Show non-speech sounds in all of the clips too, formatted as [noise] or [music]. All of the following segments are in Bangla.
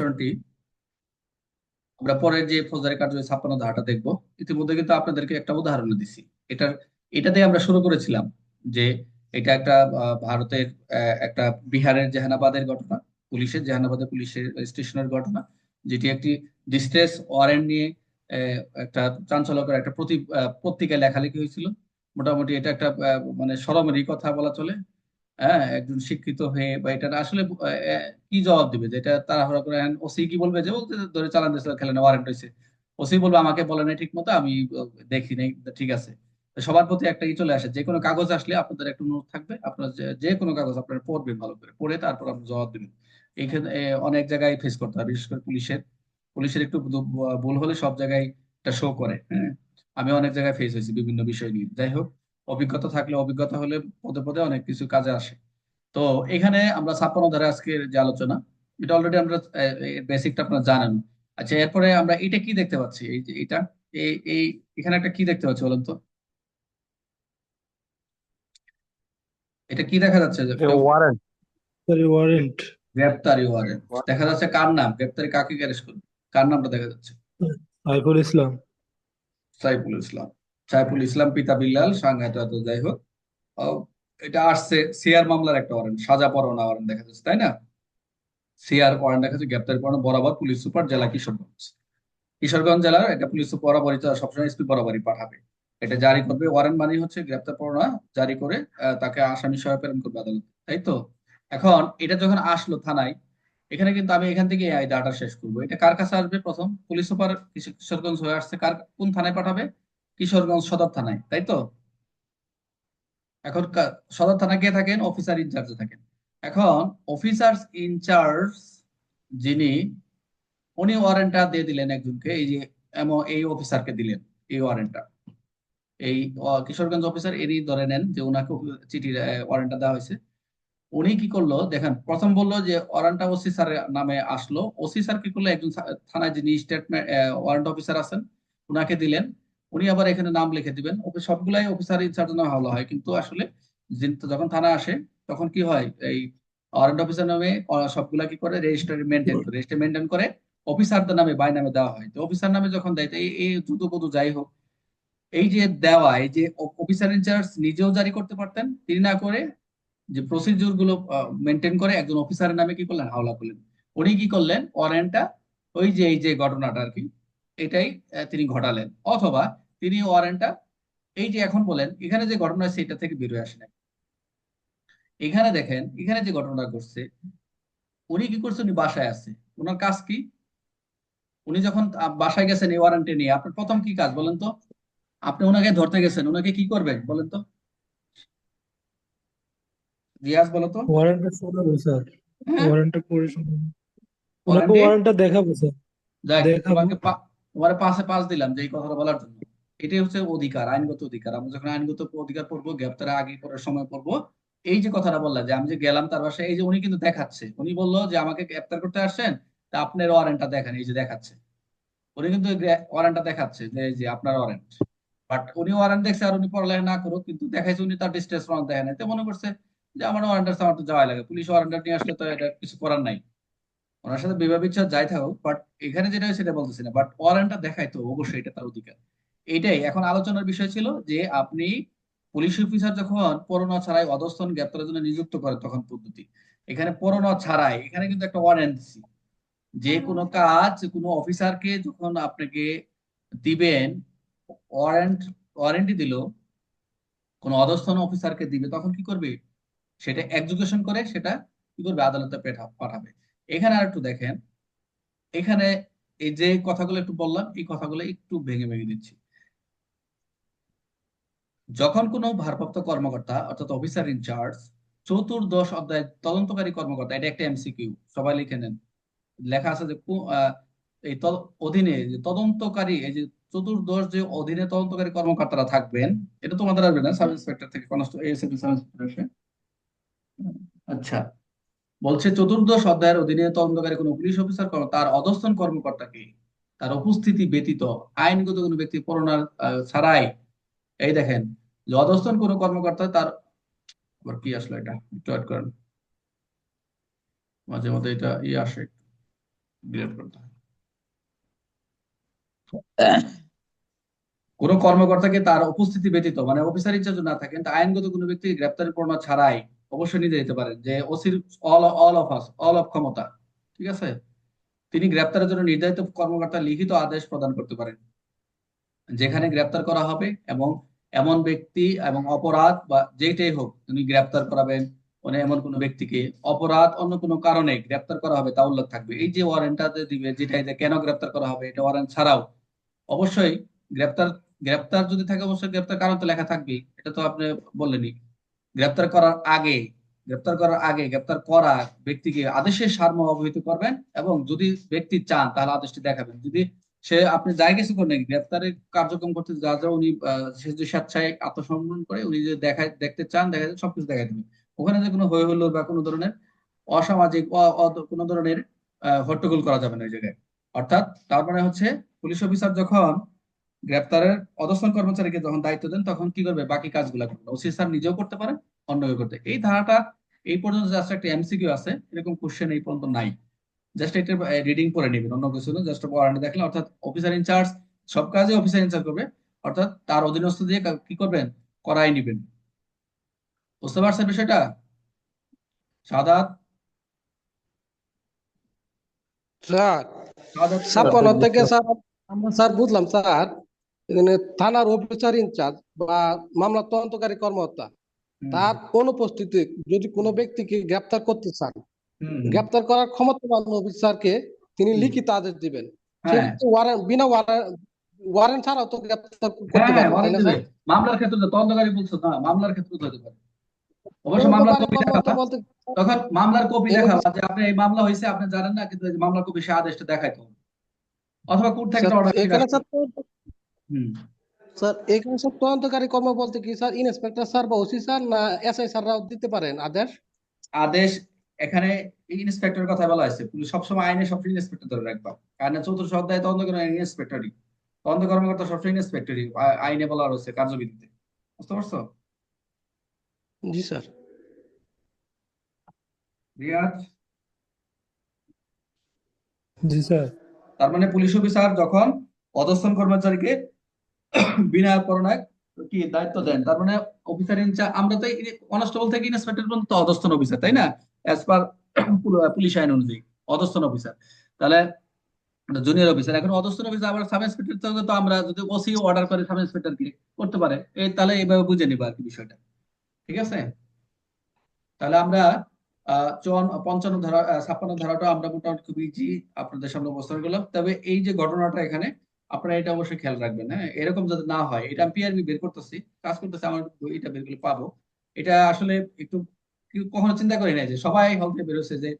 সেকশনটি আমরা পরের যে ফৌজদারি কার্যবিধি ছাপ্পান্ন ধারাটা দেখব। ইতিমধ্যে কিন্তু আপনাদেরকে একটা উদাহরণ দিছি। এটার, এটা দিয়ে আমরা শুরু করেছিলাম যে এটা একটা ভারতের একটা বিহারের জেহানাবাদের ঘটনা, পুলিশের, জেহানাবাদের পুলিশের স্টেশনের ঘটনা, যেটি একটি ডিস্ট্রেস ওয়ারেন্ট নিয়ে একটা চাঞ্চল্যকর একটা প্রতি পত্রিকায় লেখালেখি হয়েছিল। মোটামুটি এটা একটা মানে শরমেরই কথা বলা চলে। হ্যাঁ একজন শিক্ষিত হয়ে বা এটা আসলে কি জবাব দিবে? যে এটা তাড়াহুড়া করে ওসি কি বলবে? যে ধরে চালান দিয়েছিল খেলে না ওয়ারেন্ট হয়েছে। ওসি বলবে, আমাকে বলে নাই ঠিক মতো আমি দেখি নাই, ঠিক আছে। সবার প্রতি একটা ই চলে আসে। যে কোনো কাগজ আসলে আপনাদের একটা অনুরোধ থাকবে, আপনার যে কোনো কাগজ আপনারা পড়বেন ভালো করে, পড়ে তারপর আপনি জবাব দিবেন। এখানে অনেক জায়গায় ফেস করতে হয়, বিশেষ করে পুলিশের। পুলিশের একটু ভুল হলে সব জায়গায় এটা শো করে হ্যাঁ। আমি অনেক জায়গায় ফেস হয়েছি বিভিন্ন বিষয় নিয়ে। যাই হোক অভিজ্ঞতা থাকলে অভিজ্ঞতা হলে পদে পদে অনেক কিছু কাজে আসে। তো এখানে আমরা ছাপ্পান্ন ধারা আজকের যে আলোচনা এটা অলরেডি আমরা বেসিকটা আপনারা জানেন। আচ্ছা এরপরে আমরা এটা কি দেখতে পাচ্ছি? এই যে এটা এই এই এখানে একটা কি দেখতে পাচ্ছি বলেন তো? এটা কি দেখা যাচ্ছে? যে ওয়ারেন্ট ওয়ারেন্ট গ্রেপ্তারি ওয়ারেন্ট দেখা যাচ্ছে কার নাম? গ্রেপ্তারি কাকে অ্যারেস্ট করবে? কার নামটা দেখা যাচ্ছে? সাইফুল ইসলাম। সাইফুল ইসলাম। সাইফুল ইসলাম, পিতা বিল্লাল সাংঘাত যাই হোক। এটা আসছে সিআর মামলার একটা ওয়ারেন্ট সাজা পরোয়ানা ওয়ারেন্ট দেখা যাচ্ছে, তাই না? সিআর ওয়ারেন্ট দেখা যাচ্ছে, গ্রেপ্তারি পরোয়ানা, বরাবর পুলিশ সুপার জেলা কিশোরগঞ্জ। কিশোরগঞ্জ জেলার এটা পুলিশ সুপার বরাবরই সবসময় এসপি বরাবরই পাঠাবে। এটা জারি করবে ওয়ারেন্ট মানে হচ্ছে গ্রেপ্তার পরোয়ানা জারি করে তাকে আসামি সহ প্রেরণ করবে আদালত, তাই তো? এখন এটা যখন আসলো থানায়, এখানে কিন্তু আমি এখান থেকে এই ডাটা শেষ করব। এটা কার কাছে আসবে প্রথম? পুলিশ সুপার কিশোরগঞ্জ হয়ে আসছে, কার কোন থানায় পাঠাবে? কিশোরগঞ্জ সদর থানায়, তাই তো? এখন সদর থানায় কে থাকেন? অফিসার ইনচার্জে থাকেন। এখন অফিসার ইনচার্জ যিনি, উনি ওয়ারেন্টটা দিয়ে দিলেন একজনকে, এই যে এই অফিসারকে দিলেন, এই ওয়ারেন্টটা এই কিশোরগঞ্জ অফিসার এরই ধরে নেন যে ওনাকে চিঠির ওয়ারেন্টটা দেওয়া হয়েছে। উনি কি করল, দেখেন, প্রথম বলল যে ওয়ারেন্টটা ওসি স্যারের নামে আসলো। ওসি স্যার কি করল? একজন থানায় যিনি স্টেটমেন্ট ওয়ারেন্ট অফিসার আছেন, উনাকে দিলেন। উনি আবার এখানে নাম লিখে দিবেন। ওকে সবগুলাই অফিসার ইনচার্জ নামে ভালো হয়। কিন্তু আসলে যখন থানা আসে, তখন কি হয়? এই ওয়ারেন্ট অফিসার নামে সবগুলা কি করে? রেজিস্টার মেনটেন করে। রেজিস্টার মেনটেন করে অফিসারদের নামে বাই নামে দেওয়া হয়। তো অফিসার নামে যখন দেয় এই এই দ্রুত কত যাই হোক, এই যে দেওয়া, এই যে অফিসার ইনচার্জ নিজেও জারি করতে পারতেন, তিনি না করে যে প্রসিডিউরগুলো মেনটেন করে একজন অফিসারের নামে কি করলেন? হাওলা করলেন। উনি কি করলেন? ওয়ারেন্টটা ওই যে এই যে ঘটনাটা আর কি এটাই তিনি ঘটালেন। অথবা তিনি ওয়ারেন্টটা এই যে এখন বলেন এখানে যে ঘটনা সেটা থেকে বেরোয় আসে নাই। এখানে দেখেন এখানে যে ঘটনা ঘটছে উনি কি করছে উনি বাসায় আছে। ওনার কাজ কি? উনি যখন বাসায় গেছেন এই ওয়ারেন্টে নিয়ে আপনার প্রথম কি কাজ বলেন তো? আপনি ওনাকে ধরতে গেছেন ওনাকে কি করবেন বলেন তো? রিয়াজ বলো তো। ওয়ারেন্টটা শোনাবো স্যার। হ্যাঁ। ওয়ারেন্টটা পড়ে শোনাবো ওনাকে ওয়ারেন্টটা দেখাবো স্যার। দেখাবো। তোমার পাশে পাস দিলাম যে এই কথাটা বলার জন্য। এটাই হচ্ছে অধিকার, আইনগত অধিকার। আমরা যখন আইনগত অধিকার পড়ব গ্রেপ্তারের আগে পড়ার সময় পড়ব। এই যে কথাটা বললা যে আমি যে গেলাম তার বাসায় এই যে উনি কিন্তু দেখাচ্ছে। উনি বলল যে আমাকে গ্রেপ্তার করতে আসছেন, তা আপনার ওয়ারেন্টটা দেখেন, এই যে দেখাচ্ছে। উনি কিন্তু ওয়ারেন্টটা দেখাচ্ছে যে এই যে আপনার ওয়ারেন্ট। বাট উনি ওয়ারেন্ট দেখছে আর উনি পড়ালেখা না করুক, কিন্তু দেখাইছে উনি তার ডিস্টেন্স ওয়ারেন্ট দেখেন নাই। তো মনে করছে যে আমার ওয়ারেন্ট আছে আমার তো যাওয়াই লাগে। পুলিশ ওয়ারেন্ট নিয়ে আসলে তো এটা কিছু করার নাই। ওনার সাথে বিবাহ বিচ্ছেদ যাই থাকুক বাট এখানে যেটা হয় সেটা বলতেছি না বাট ওয়ারেন্টটা দেখাই তো অবশ্যই এটা তার অধিকার। এটাই এখন আলোচনার বিষয় ছিল যে আপনি পুলিশ অফিসার যখন পরোয়ানা ছাড়াই অধস্তন গ্রেপ্তারের জন্য নিযুক্ত করে তখন পদ্ধতি। এখানে পরোয়ানা ছাড়াই এখানে কিন্তু একটা ওয়ারেন্ট দিছি। যে কোনো কাজ কোনো অফিসারকে যখন আপনাকে দিবেন ওয়ারেন্ট ওয়ারেন্টি দিল কোনো অধস্তন অফিসারকে দিবে তখন কি করবে? সেটা এক্সিকিউশন করে সেটা কি করবে? আদালতে পাঠাবে। এখানে আর একটু দেখেন। এখানে এই যে কথাগুলো একটু বললাম, এই কথাগুলো একটু ভেঙে ভেঙে দিচ্ছি। যখন কোনো ভারপ্রাপ্ত কর্মকর্তা, অর্থাৎ অফিসার ইনচার্জ চতুর্দশ অধ্যায় তদন্তকারী কর্মকর্তা, এটা একটা এমসিকিউ সবাই লিখে নেন। লেখা আছে যে এই অধীনে যে তদন্তকারী, এই যে চতুর্দশ যে অধীনে তদন্তকারী কর্মকর্তারা থাকবেন, এটা তোমাদের আসবে না সাব ইন্সপেক্টর থেকে কনস্টেবল এএসএফ সাব ইন্সপেক্টর আচ্ছা বলছে চতুর্দশ অধ্যায়ের অধীনে তদন্তকারী কোনো পুলিশ অফিসার তার অধস্তন কর্মকর্তাকে তার উপস্থিতি ব্যতীত আইনগত কোনো ব্যক্তি আহ, ছাড়াই। এই দেখেন যে অধস্তন কোনো কর্মকর্তা তার আবার কি আসলো এটা? একটু করেন। মাঝে মধ্যে এটা ইয়ে আসে ডিলিট করতে কোনো কর্মকর্তাকে তার উপস্থিতি ব্যতীত মানে অফিসার ইনচার্জ না থাকেন তা আইনগত কোনো ব্যক্তি গ্রেপ্তারের পরোয়ানা ছাড়াই অবশ্যই নিজে যেতে পারেন যে ওসির all all of us all of ক্ষমতা, ঠিক আছে? তিনি গ্রেপ্তারের জন্য নির্ধারিত কর্মকর্তা লিখিত আদেশ প্রদান করতে পারেন। যেখানে গ্রেপ্তার করা হবে এবং এমন ব্যক্তি এবং অপরাধ বা যেটাই হোক তিনি গ্রেপ্তার করাবেন মানে এমন কোনো ব্যক্তিকে অপরাধ অন্য কোনো কারণে গ্রেপ্তার করা হবে তা উল্লেখ থাকবে। এই যে ওয়ারেন্টটা দিবে যেটা যে কেন গ্রেপ্তার করা হবে, এটা ওয়ারেন্ট ছাড়াও অবশ্যই গ্রেপ্তার গ্রেপ্তার যদি থাকে অবশ্যই গ্রেপ্তার কারণ তো লেখা থাকবেই, এটা তো আপনি বললেনই। গ্রেপ্তার করার আগে, গ্রেপ্তার করার আগে, গ্রেপ্তার করা ব্যক্তিকে আদেশের সারম অবহিত করবেন এবং যদি ব্যক্তি চান, তাহলে আদেশটি দেখাবেন। যদি সে, আপনি যাই কিছু করেন, গ্রেপ্তারের কার্যক্রম করতে যা যা উনি সে যে স্বেচ্ছায় আত্মসমর্পণ করে, উনি যে দেখায়, দেখতে চান, দেখা যায় সবকিছু দেখাই দেবেন। ওখানে যে কোনো হই হুল্লোড় বা কোনো ধরনের অসামাজিক কোনো ধরনের হট্টগোল করা যাবে না ওই জায়গায়। অর্থাৎ তার মানে হচ্ছে পুলিশ অফিসার যখন গ্রেপ্তারের অধস্তন কর্মচারীকে যখন দায়িত্ব দেন তখন কি করবে? বাকি কাজগুলো করবে। ওসি স্যার নিজেও করতে পারেন অন্য কেউ করতে এই ধারাটা এই পর্যন্ত জাস্ট একটা এমসিকিউ আছে এরকম কোশ্চেন এই পর্যন্ত নাই। জাস্ট এটা রিডিং করে নেবেন অন্য কিছু না জাস্ট ওয়ারেন্ট দেখলেন অর্থাৎ অফিসার ইনচার্জ সব কাজে অফিসার ইনচার্জ করবে অর্থাৎ তার অধীনস্থ দিয়ে কি করবেন? করাই নিবেন। বুঝতে পারছেন বিষয়টা? সাদাত? স্যার সাদাত ছাপ্পান্ন থেকে স্যার আমরা স্যার বুঝলাম স্যার। এখানে থানার অফিসার ইনচার্জ বা মামলা তদন্তকারী কর্মকর্তা তার অনুপস্থিতিতে যদি কোনো ব্যক্তিকে গ্রেপ্তার করতে চান গ্রেপ্তার করার ক্ষমতাবান অফিসারকে তিনি লিখিত আদেশ দিবেন। হ্যাঁ। ওয়ারেন্ট বিনা ওয়ারেন্ট ছাড়াও তো গ্রেপ্তার করতে হ্যাঁ স্যার? মামলার ক্ষেত্রে তদন্তকারী বলছো না মামলার ক্ষেত্রে হতে পারে। অবশ্য মামলার কপি দেখাবা তখন মামলার কপি দেখাবা যে আপনি এই মামলা হয়েছে আপনি জানেন না কিন্তু মামলার কপি সে আদেশটা দেখাইতে হবে। অথবা কোর্ট থেকে অর্ডার স্যার হুম। স্যার এখানে স্যার তদন্তকারী কর্ম বলতে কি স্যার ইন্সপেক্টর স্যার বা ওসি স্যার না এসআই স্যাররাও দিতে পারেন আদেশ? আদেশ এখানে ইন্সপেক্টর কথা বলা হয়েছে। পুলিশ সবসময় আইনে সব ইন্সপেক্টর ধরে রাখবা। কারণ চতুর্থ অধ্যায় তদন্ত করে ইন্সপেক্টরই। তদন্ত কর্মকর্তা সবসময় ইন্সপেক্টরই আইনে বলা রয়েছে কার্যবিধিতে। বুঝতে পারছ? জি স্যার। রিয়াজ? জি স্যার। তার মানে পুলিশ অফিসার যখন অধস্তন কর্মচারীকে বিনা পরোয়ানায় কি দায়িত্ব দেন? তার মানে অফিসার ইনচার্জ আমরা তো কনস্টেবল থেকে ইন্সপেক্টর পর্যন্ত অধস্তন অফিসার তাই না? অ্যাজ পার পুলিশ আইন অনুযায়ী, অধস্তন অফিসার তাহলে জুনিয়র অফিসার এখন অধস্তন অফিসার আবার সাব ইন্সপেক্টর তো আমরা যদি ওসি অর্ডার করে সাব ইন্সপেক্টরকে করতে পারে, এই তাহলে এইভাবে বুঝে নিবা আর কি বিষয়টা। ঠিক আছে? তাহলে আমরা পঞ্চান্ন ধারা ছাপ্পান্ন ধারাটা আমরা মোটামুটি খুব ইজি আপনাদের সামনে উপস্থাপন করলাম। তবে এই যে ঘটনাটা এখানে আপনারা এটা অবশ্যই খেয়াল রাখবেন হ্যাঁ? এরকম যাতে না হয়, এটা আমি পিআরবি বের করতেছি, কাজ করতেছি, আমার এটা বের করলে পাবো। এটা আসলে একটু কখনো চিন্তা করি না যে সবাই হল থেকে বেরোচ্ছে যে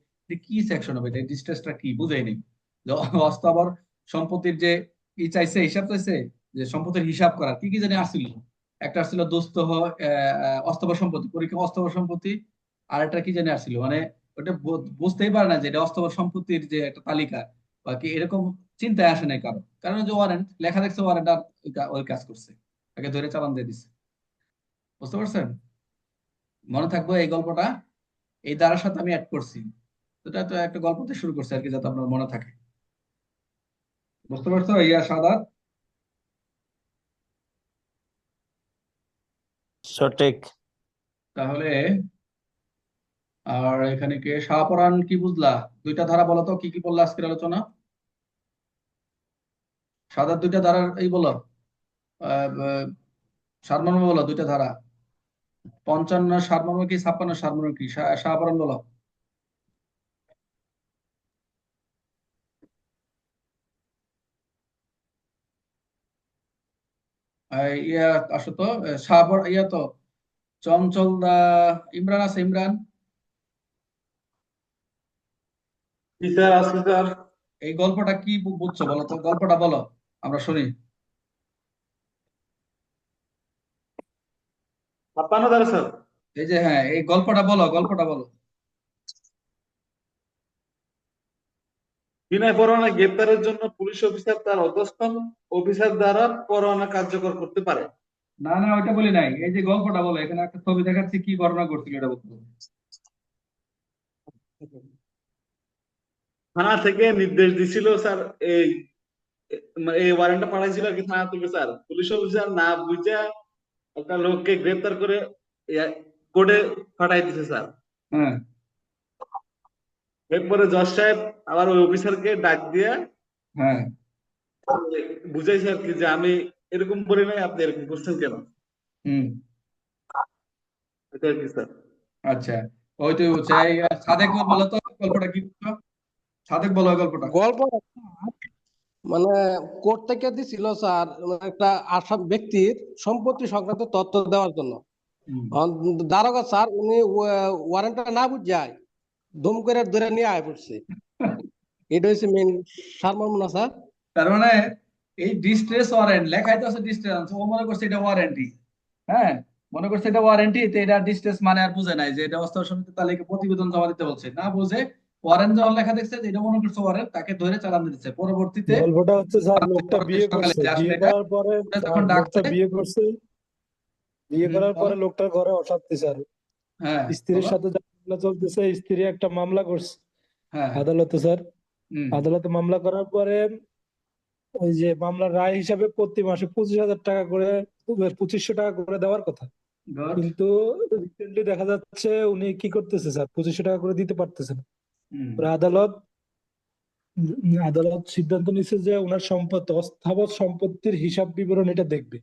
কি সেকশন হবে এটা ডিস্ট্রেসটা কি, বুঝাই নেই। যে অস্তাবর সম্পত্তির যে কি চাইছে, হিসাব চাইছে, যে সম্পত্তির হিসাব করা কি কি জানি আসছিল একটা আসছিল দোস্ত অস্তাবর সম্পত্তি, পরীক্ষা অস্তাবর সম্পত্তি, আর একটা কি জানি আসছিল মানে ওটা বুঝতেই পারে না যে এটা অস্থাবর সম্পত্তির যে একটা তালিকা, বা কি এরকম চিন্তায় আসে নাই কারও। কারণ যে ওয়ারেন্ট লেখা দেখছে ওয়ারেন্ট আর ওই কাজ করছে। তাকে ধরে চালান দিয়ে দিচ্ছে বুঝতে পারছেন? মনে থাকব এই গল্পটা এই দ্বারার সাথে আমি অ্যাড করছি। এটা তো একটা গল্পতে শুরু করছে আর কি যাতে আপনার মনে থাকে। বুঝতে পারছ? ইয়া সাদাত? সঠিক তাহলে আর এখানে কে? শাহপরান কি বুঝলা? দুইটা ধারা বলো তো কি কি বললা আজকের আলোচনা? সাদাত দুইটা ধারার এই বলো সারমর্ম বলো দুইটা ধারা। পঞ্চান্ন সারমর্ম কি ছাপ্পান্ন সারমর্ম কি? শা- বলো। ইয়া আসো তো আহ, ইয়া তো চঞ্চল দা ইমরান আছে ইমরান? স্যার আছে স্যার। এই গল্পটা কি বুঝছ বলো তো? গল্পটা বলো। আমরা শুনি। স্যার এই যে হ্যাঁ এই গল্পটা বলো গল্পটা বলো। বিনা পরোয়ানা গ্রেপ্তারের জন্য পুলিশ অফিসার তার অধস্তন অফিসার দ্বারা পরোয়ানা কার্যকর করতে পারে। না না ওইটা বলি নাই। এই যে গল্পটা বলো এখানে একটা ছবি দেখাচ্ছি কি ঘটনা ঘটছিল এটা বলতে হবে। থানা থেকে নির্দেশ দিছিল স্যার এই এই ওয়ারেন্টটা পাঠাইছিল আর কি থানা থেকে স্যার পুলিশ অফিসার না বুঝা একটা লোককে গ্রেপ্তার করে কোর্টে পাঠাই দিছে স্যার হ্যাঁ। এরপরে জজ সাহেব আবার ওই অফিসারকে ডাক দিয়ে হ্যাঁ। বুঝাইছে আর কি যে আমি এরকম বলি নাই আপনি এরকম করছেন কেন? হুম। এটা আর কি স্যার আচ্ছা। ওই তো হচ্ছে সাদেক বলো তো গল্পটা কি? সাদেক বলো গল্পটা। গল্প মানে কোর্ট থেকে দিছিল স্যার মানে একটা আসাম ব্যক্তির সম্পত্তি সংক্রান্ত তথ্য দেওয়ার জন্য। দারোগা স্যার উনি ওয়ারেন্টটা না বুঝায় দম করে ধরে নিয়ে আয় পড়ছে। [laughs] এটা হচ্ছে মেন সারমর্ম না স্যার? তার মানে এই ডিস্ট্রেস ওয়ারেন্ট লেখাই তো আছে ডিস্ট্রেস ও মনে করছে এটা ওয়ারেন্টি হ্যাঁ মনে করছে এটা ওয়ারেন্টি তো এটা ডিস্ট্রেস মানে আর বুঝে নাই যে এটা অস্থায়ী সমিতি তালিকা প্রতিবেদন জমা দিতে বলছে। না বুঝে ওয়ারেন্ট যখন লেখা দেখছে যে এটা মনে করছে ওয়ারেন্ট তাকে ধরে চালান দিচ্ছে পরবর্তীতে গল্পটা হচ্ছে স্যার লোকটা বিয়ে করছে। বিয়ে করার পরে যখন ডাকছে বিয়ে করছে। বিয়ে করার পরে লোকটার ঘরে অশান্তি স্যার হ্যাঁ স্ত্রীর সাথে মামলা চলতেছে স্ত্রী একটা মামলা করছে। হ্যাঁ। আদালতে স্যার। আদালতে মামলা করার পরে ওই যে মামলার রায় হিসাবে প্রতি মাসে পঁচিশ হাজার টাকা করে পঁচিশশো টাকা করে দেওয়ার কথা। কিন্তু রিসেন্টলি দেখা যাচ্ছে উনি কি করতেছে স্যার? পঁচিশশো টাকা করে দিতে পারতেছে না। আদালত আদালত সিদ্ধান্ত নিচ্ছে যে ওনার সম্পত্তি অস্থাবর সম্পত্তির হিসাব বিবরণ এটা দেখবে।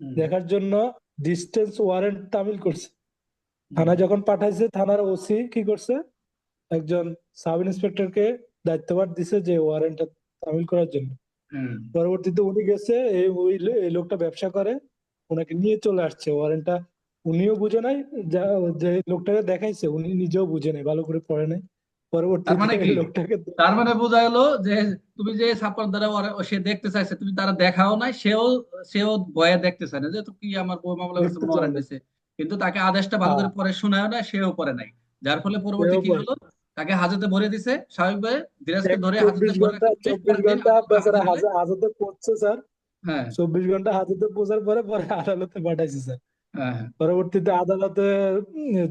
দেখার জন্য ডিস্টেন্স ওয়ারেন্ট তামিল করছে। থানায় যখন পাঠাইছে থানার ওসি কি করছে? একজন সাব ইন্সপেক্টরকে দায়িত্বভার দিছে যে ওয়ারেন্টটা তামিল করার জন্য। পরবর্তীতে উনি গেছে ওই এই লোকটা ব্যবসা করে ওনাকে নিয়ে চলে আসছে। ওয়ারেন্টটা উনিও বুঝে নাই যা যে লোকটাকে দেখাইছে উনি নিজেও বুঝে নাই ভালো করে পড়ে নাই। পরবর্তীতে তার মানে কি? তার মানে বোঝা গেল যে তুমি যে ছাপ্পার দ্বারা সে দেখতে চাইছে তুমি তারা দেখাও নাই সেও সেও ভয়ে দেখতে চায় না। যে তো কি আমার বই মামলা করছে দেখতে কোনো চায় ওয়ারেন্ট না। দিছে কিন্তু তাকে আদেশটা ভালো করে পরে শোনায় না সেও পরে নাই। যার ফলে পরবর্তী কি হলো? তাকে হাজতে ভরে দিছে। স্বাভাবিকভাবে ধীরাজকে ধরে হাজতে ভরে চব্বিশ দিন ঘণ্টা আদালতে বেচারা হাজির হলে- হাজা- হাজতে পড়ছে স্যার। হ্যাঁ। চব্বিশ ঘণ্টা হাজতে পৌঁছার পরে পরে আদালতে পাঠাইছে স্যার। হ্যাঁ হ্যাঁ। পরবর্তীতে আদালতে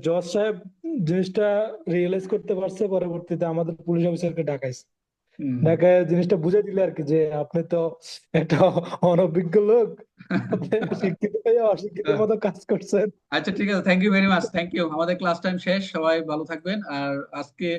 জজ সাহেব জিনিসটা রিয়েলাইজ করতে পারছে পরবর্তীতে আমাদের পুলিশ অফিসারকে ডাকাইছে। ডাকায় জিনিসটা বুঝে দিলে আর কি যে আপনি তো একটা অনভিজ্ঞ লোক। আপনি শিক্ষিত হয়ে অশিক্ষিত মতো কাজ করছেন। আচ্ছা ঠিক আছে। Thank you very much thank you আমাদের ক্লাস টাইম শেষ। সবাই ভালো থাকবেন। আর আজকে